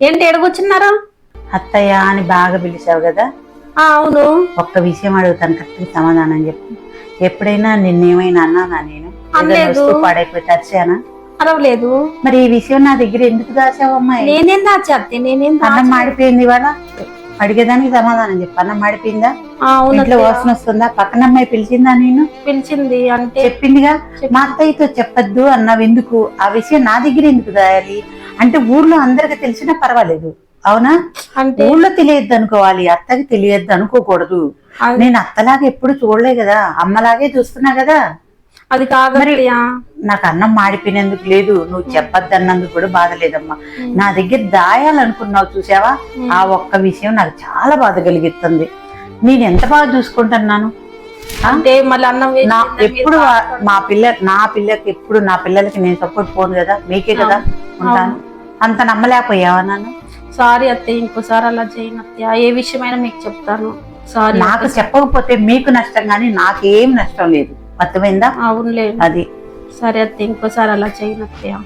ఏంటి ఎడగొచ్చున్నారా అత్తయ్య అని బాగా పిలిచావు కదా. అవును. ఒక్క విషయం అడుగుతాను కరెక్ట్ సమాధానం చెప్పు. ఎప్పుడైనా నిన్నేమైనా అన్నానా నేను? పాడైపోయి తరిచానా అరవలేదు మరి ఈ విషయం నా దగ్గర ఎందుకు దాచావమ్మాయి నేనేం దాచేస్తే నేనేం అన్నం. మాడిపోయింది ఇవాళ? అడిగేదానికి సమాధానం చెప్పు. అన్నం మాడిపోయిందా? ఇంట్లో. వాసన వస్తుందా? పక్కన అమ్మాయి పిలిచిందా నేను పిలిచింది అంటే చెప్పిందిగా? చెప్పి- మా అత్తయ్యతో చెప్పొద్దు అన్నావు ఎందుకు? ఆ విషయం నా దగ్గర ఎందుకు దాయాలి? అంటే ఊర్లో అందరికి తెలిసినా పర్వాలేదు. అవునా? అంటే ఊళ్ళో తెలియద్దు అనుకోవాలి అత్తకి తెలియద్దు అనుకోకూడదు నేను అత్తలాగా ఎప్పుడు చూడలే కదా అమ్మలాగే చూస్తున్నా కదా. అది కాదు. నాకు అన్నం మాడిపోయినందుకు లేదు నువ్వు చెప్పొద్దు అన్నందుకు కూడా బాధ లేదమ్మా. నా దగ్గర దాయాలనుకున్నావు చూసావా? ఆ ఒక్క విషయం నాకు చాలా బాధ కలిగిస్తుంది. నేను ఎంత బాగా చూసుకుంటున్నాను? అంటే మళ్ళీ అన్నం నా ఎప్పుడు మా పిల్ల నా పిల్లకి ఎప్పుడు నా పిల్లలకి నేను సపోర్ట్ పోను కదా? మీకే కదా ఉంటాను. అంత నమ్మలేకపోయావా నన్ను? సారీ అత్తయ్య ఇంకోసారి అలా చేయను అత్తయ్య. ఏ విషయమైనా మీకు చెప్తాను. సారీ నాకు చెప్పకపోతే మీకు నష్టం కానీ నాకేం నష్టం లేదు. అర్థమైందా? అవునులే. అది. సరే అత్తయ్య ఇంకోసారి అలా చేయను అత్తయ్య.